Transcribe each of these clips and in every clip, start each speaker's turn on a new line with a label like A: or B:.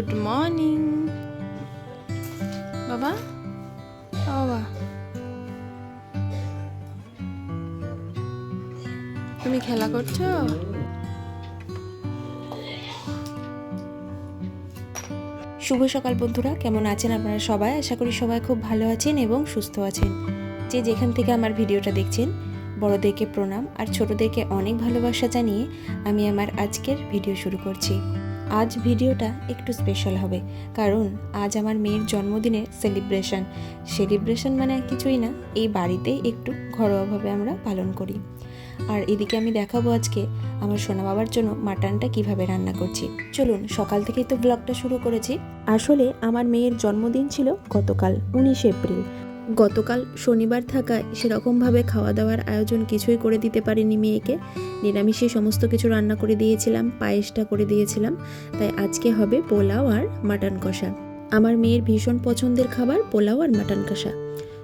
A: Good morning বাবা বাবা তুমি খেলা করছ? শুভ সকাল বন্ধুরা, কেমন আছেন আপনারা সবাই? আশা করি সবাই খুব ভালো আছেন এবং সুস্থ আছেন। যে যেখান থেকে আমার ভিডিওটা দেখছেন, বড়দেরকে প্রণাম আর ছোটদেরকে অনেক ভালোবাসা জানিয়ে আমি আমার আজকের ভিডিও শুরু করছি। আজ ভিডিওটা একটু স্পেশাল হবে। কারণ আজ আমার মেয়ের জন্মদিনের সেলিব্রেশন সেলিব্রেশন মানে আর কিছুই না, এই বাড়িতেই একটু ঘরোয়াভাবে আমরা পালন করি। আর এদিকে আমি দেখাবো আজকে আমার সোনা বাবার জন্য মাটনটা কীভাবে রান্না করছি। চলুন, সকাল থেকেই তো ব্লগটা শুরু করেছি। আসলে আমার মেয়ের জন্মদিন ছিল গতকাল উনিশে এপ্রিল। গতকাল শনিবার থাকায় সেরকমভাবে খাওয়া দাওয়ার আয়োজন কিছুই করে দিতে পারিনি মেয়েকে। নিরামিষে সমস্ত কিছু রান্না করে দিয়েছিলাম, পায়েসটা করে দিয়েছিলাম। তাই আজকে হবে পোলাও আর মাটন কষা। আমার মেয়ের ভীষণ পছন্দের খাবার পোলাও আর মাটন কষা।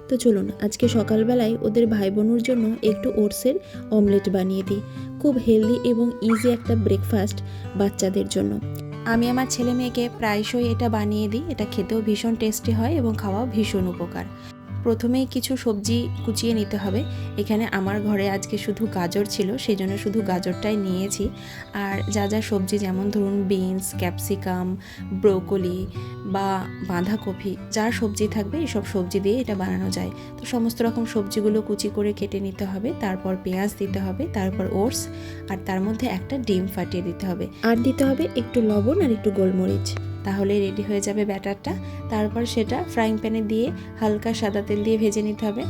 A: তো চলুন, আজকে সকালবেলায় ওদের ভাই বোনুর জন্য একটু ওটসের অমলেট বানিয়ে দিই। খুব হেলদি এবং ইজি একটা ব্রেকফাস্ট বাচ্চাদের জন্য। আমি আমার ছেলে মেয়েকে প্রায়শই এটা বানিয়ে দিই। এটা খেতেও ভীষণ টেস্টি হয় এবং খাওয়াও ভীষণ উপকার। প্রথমেই কিছু সবজি কুচিয়ে নিতে হবে। এখানে আমার ঘরে আজকে শুধু গাজর ছিল সেই জন্য শুধু গাজরটাই নিয়েছি। আর যা যা সবজি, যেমন ধরুন বিনস, ক্যাপসিকাম, ব্রোকলি বা বাঁধাকপি, যার সবজি থাকবে এইসব সবজি দিয়ে এটা বানানো যায়। তো সমস্ত রকম সবজিগুলো কুচি করে কেটে নিতে হবে, তারপর পেঁয়াজ দিতে হবে, তারপর ওটস, আর তার মধ্যে একটা ডিম ফাটিয়ে দিতে হবে। আর দিতে হবে একটু লবণ আর একটু গোলমরিচ। তাহলে রেডি হয়ে যাবে ব্যাটারটা। তারপর সেটা ফ্রাইং প্যানে দিয়ে হালকা সাদা তেল দিয়ে ভেজে নিতে হবে।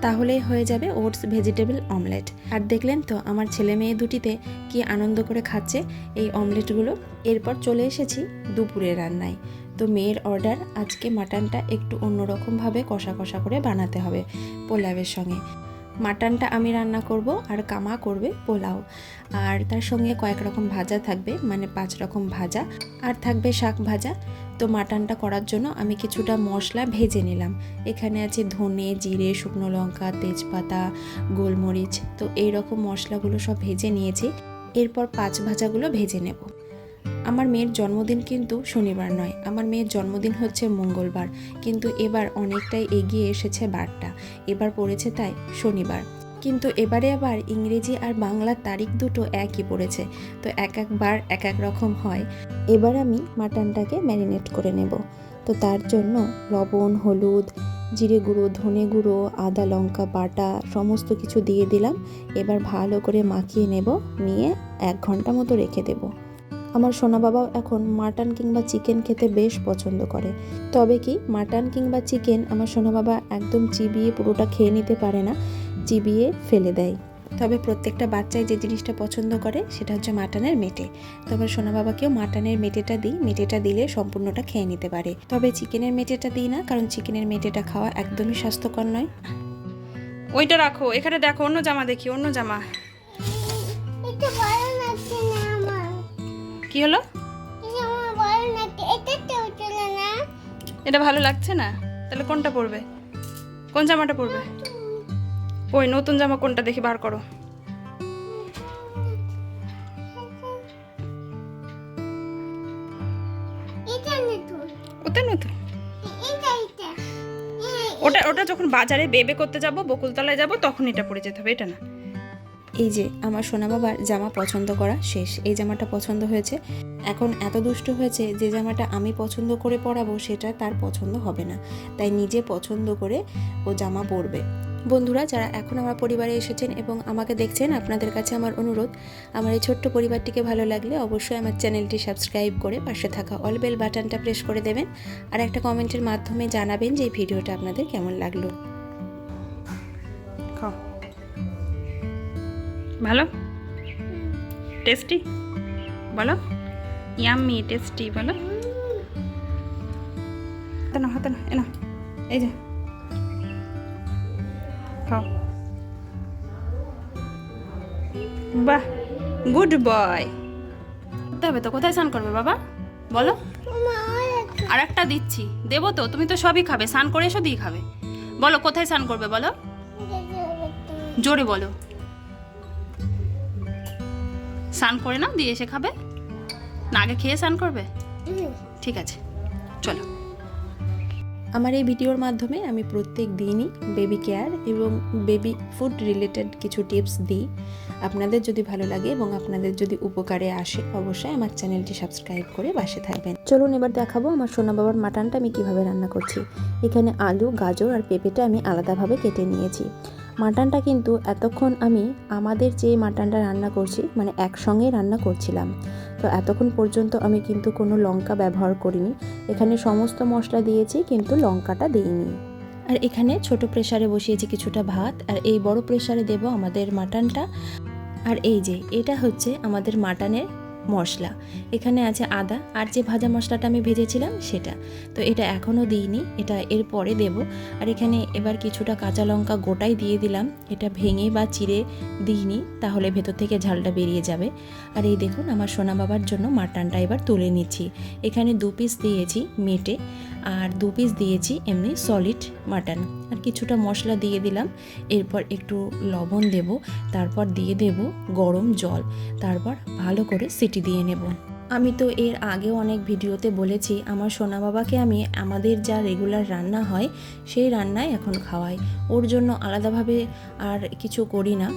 A: তাহলেই হয়ে যাবে ওটস ভেজিটেবল অমলেট আর দেখলেন তো, আমার ছেলে মেয়ে দুটিতে কি আনন্দ করে খাচ্ছে এই অমলেটগুলো এরপর চলে এসেছি দুপুরের রান্নায়। তো মেয়ের অর্ডার আজকে মাটনটা একটু অন্যরকমভাবে কষা কষা করে বানাতে হবে পোলাওয়ের সঙ্গে। মাটনটা আমি রান্না করব আর কামা করবে পোলাও। আর তার সঙ্গে কয়েক রকম ভাজা থাকবে মানে পাঁচ রকম ভাজা। আর থাকবে শাক ভাজা। তো মাটনটা করার জন্য আমি কিছুটা মশলা ভেজে নিলাম। এখানে আছে ধনে, জিরে, শুকনো লঙ্কা, তেজপাতা, গোলমরিচ। তো এই রকম মশলাগুলো সব ভেজে নিয়েছি। এরপর পাঁচ ভাজাগুলো ভেজে নেব। আমার মেয়ের জন্মদিন কিন্তু শনিবার নয়, আমার মেয়ের জন্মদিন হচ্ছে মঙ্গলবার, কিন্তু এবার অনেকটাই এগিয়ে এসেছে বারটা, এবার পড়েছে তাই শনিবার। কিন্তু এবারে আবার ইংরেজি আর বাংলার তারিখ দুটো একই পড়েছে, তো এক একবার এক এক রকম হয়। এবার আমি মাটনটাকে ম্যারিনেট করে নেব, তো তার জন্য লবণ, হলুদ, জিরে গুঁড়ো, ধনে গুঁড়ো, আদা লঙ্কা বাটা সমস্ত কিছু দিয়ে দিলাম, এবার ভালো করে মাখিয়ে নেব, নিয়ে এক ঘণ্টা মতো রেখে দেবো। আমার সোনা বাবাও এখন মাটন কিংবা চিকেন খেতে বেশ পছন্দ করে। তবে কি, মাটন কিংবা চিকেন আমার সোনা বাবা একদম চিবিয়ে পুরোটা খেয়ে নিতে পারে না, চিবিয়ে ফেলে দেয়। তবে প্রত্যেকটা বাচ্চাই যে জিনিসটা পছন্দ করে, সেটা হচ্ছে মাটনের মেটে। তবে সোনা বাবাকেও মাটনের মেটেটা দিই, মেটেটা দিলে সম্পূর্ণটা খেয়ে নিতে পারে। তবে চিকেনের মেটেটা দিই না, কারণ চিকেনের মেটেটা খাওয়া একদমই স্বাস্থ্যকর নয়।
B: ওইটা রাখো, এখানে দেখো, অন্য জামা দেখি, অন্য জামা। কি হলো?
C: এটা ভালো লাগছে না?
B: তাহলে কোনটা পরবে? কোন জামাটা পরবে? ওই নতুন জামা কোনটা দেখি বার করো।
C: এটা নতুন।
B: ওটা ওটা যখন বাজারে বেবে করতে যাব, বকুলতলায় যাব, তখন এটা পরে যেতে হবে, এটা না।
A: এই যে আমার সোনা বাবার জামা পছন্দ করা শেষ, এই জামাটা পছন্দ হয়েছে। এখন এত দুষ্ট হয়েছে যে জামাটা আমি পছন্দ করে পরাবো সেটা তার পছন্দ হবে না। তাই নিজে পছন্দ করে ও জামা পরবে। বন্ধুরা, যারা এখন আমার পরিবারে এসেছেন এবং আমাকে দেখছেন, আপনাদের কাছে আমার অনুরোধ, আমার এই ছোট্ট পরিবারটিকে ভালো লাগলে অবশ্যই আমার চ্যানেলটি সাবস্ক্রাইব করে পাশে থাকা অল বেল বাটনটা প্রেস করে দেবেন। আর একটা কমেন্টের মাধ্যমে জানাবেন যে ভিডিওটা আপনাদের কেমন লাগল।
B: ভালো? টেস্টি বলো। ইয়াম্মি টেস্টি বলো। হাতে না হাতে না এ না এই যে। খাও। বাহ গুড বয় করতে হবে তো কোথায় স্নান করবে বাবা? বলো। আর একটা দিচ্ছি। দেবো তো তুমি তো সবই খাবে স্নান করে এসো দিয়ে খাবে। বলো কোথায় স্নান করবে বলো? জোরে বলো। স্নান করে নাও দিয়ে এসে খাবে। না আগে খেয়ে স্নান করবে? ঠিক আছে চলো।
A: আমার এই ভিডিওর মাধ্যমে আমি প্রত্যেক দিনই বেবি কেয়ার এবং বেবি ফুড রিলেটেড কিছু টিপস দিই। আপনাদের যদি ভালো লাগে এবং আপনাদের যদি উপকারে আসে, অবশ্যই আমার চ্যানেলটি সাবস্ক্রাইব করে বাসে থাকবেন। চলুন এবার দেখাবো আমার সোনা বাবার মাটনটা আমি কীভাবে রান্না করছি। এখানে আলু, গাজর আর পেঁপেটা আমি আলাদাভাবে কেটে নিয়েছি। মাটনটা কিন্তু এতক্ষণ আমি আমাদের যে মাটনটা রান্না করছি মানে একসঙ্গে রান্না করছিলাম। তো এতক্ষণ পর্যন্ত আমি কিন্তু কোনো লঙ্কা ব্যবহার করিনি। এখানে সমস্ত মশলা দিয়েছি, কিন্তু লঙ্কাটা দিইনি। আর এখানে ছোট প্রেসারে বসিয়েছি কিছুটা ভাত, আর এই বড় প্রেসারে দেব আমাদের মাটনটা। আর এই যে, এটা হচ্ছে আমাদের মাটনের মশলা। এখানে আছে আদা, আর যে ভাজা মশলাটা আমি ভেজেছিলাম সেটা। তো এটা এখনও দিইনি, এটা এর পরে দেব। আর এখানে এবার কিছুটা কাঁচা লঙ্কা গোটাই দিয়ে দিলাম। এটা ভেঙে বা চিড়ে দিইনি, তাহলে ভেতর থেকে ঝালটা বেরিয়ে যাবে। আর এই দেখুন, আমার সোনা বাবার জন্য মাটনটা এবার তুলে নিচ্ছি। এখানে দু পিস দিয়েছি মেটে। আর দু পিস দিয়েছি এমনি সলিড মাটন আর কিছুটা মশলা দিয়ে দিলাম। এরপর একটু লবণ দেব, তারপর দিয়ে দেব গরম জল। তারপর ভালো করে সিটি দিয়ে নেব। আমি তো এর আগেও অনেক ভিডিওতে বলেছি, আমার সোনা বাবাকে আমি আমাদের যা রেগুলার রান্না হয়, সেই রান্নাই এখন খাওয়াই। ওর জন্য আলাদাভাবে আর কিছু করি না।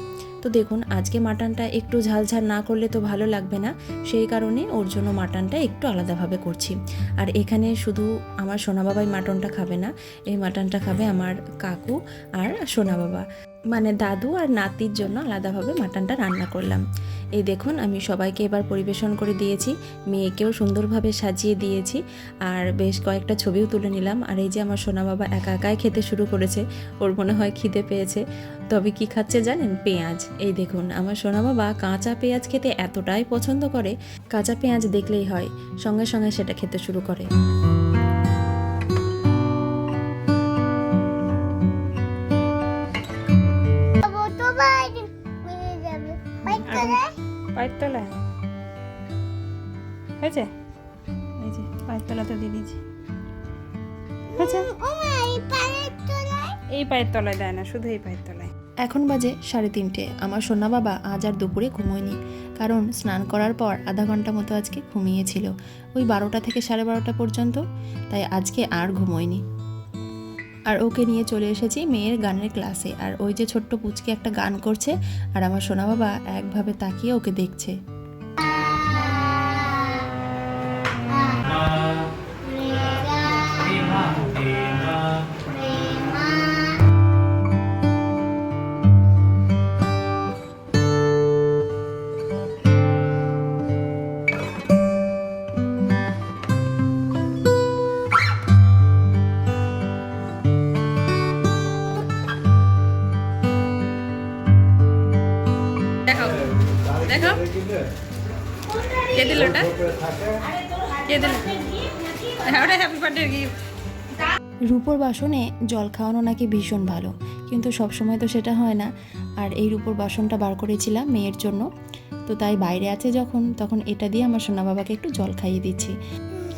A: তো দেখুন, আজকে মাটনটা একটু ঝালঝাল না করলে তো ভালো লাগবে না, সেই কারণে ওর জন্য মাটনটা একটু আলাদাভাবে করছি। আর এখানে শুধু আমার সোনা বাবাই মাটনটা খাবে না, এই মাটনটা খাবে আমার কাকু আর সোনা বাবা মানে দাদু আর নাতির জন্য আলাদাভাবে মাটনটা রান্না করলাম। এই দেখুন, আমি সবাইকে এবার পরিবেশন করে দিয়েছি, মেয়েকেও সুন্দরভাবে সাজিয়ে দিয়েছি, আর বেশ কয়েকটা ছবিও তুলে নিলাম। আর এই যে আমার সোনা বাবা একা একাই খেতে শুরু করেছে, ওর মনে হয় খিদে পেয়েছে। তবে কি খাচ্ছে জানেন? পেঁয়াজ। এই দেখুন, আমার সোনা বাবা কাঁচা পেঁয়াজ খেতে এতটাই পছন্দ করে, কাঁচা পেঁয়াজ দেখলেই হয়, সঙ্গে সঙ্গে সেটা খেতে শুরু করে।
B: পায়ের তলায় হয়েছে? এই যে পায়ের তলাতে দিয়ে দিয়েছি। হয়েছে?
C: এই পায়ের তলায়
B: দেয় না শুধু এই পায়ের তলায়
A: এখন বাজে সাড়ে তিনটে। আমার সোনা বাবা আজ আর দুপুরে ঘুমোয়নি কারণ স্নান করার পর আধা ঘণ্টা মতো আজকে ঘুমিয়েছিল। ওই বারোটা থেকে সাড়ে বারোটা পর্যন্ত তাই আজকে আর ঘুমোয়নি। আর ওকে নিয়ে চলে এসেছি মেয়ের গানের ক্লাসে। আর ওই যে ছোট্ট পুচকে একটা গান করছে, আর আমার সোনা বাবা একভাবে তাকিয়ে ওকে দেখছে।
B: দেখাও কে দিল ওটা? কে দিল? হ্যাঁ ওটা হ্যাপি বার্থডে গিফট
A: রূপোর বাসনে জল খাওয়ানো নাকি ভীষণ ভালো, কিন্তু সবসময় তো সেটা হয় না। আর এই রূপোর বাসনটা বার করেছিলাম মেয়ের জন্য, তো তাই বাইরে আছে যখন, তখন এটা দিয়ে আমার সোনা বাবাকে একটু জল খাইয়ে দিচ্ছি।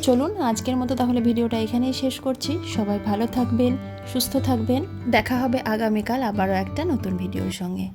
A: চলুন, আজকের মতো তাহলে ভিডিওটা এখানেই শেষ করছি। সবাই ভালো থাকবেন, সুস্থ থাকবেন। দেখা হবে আগামীকাল আবারও একটা নতুন ভিডিওর সঙ্গে।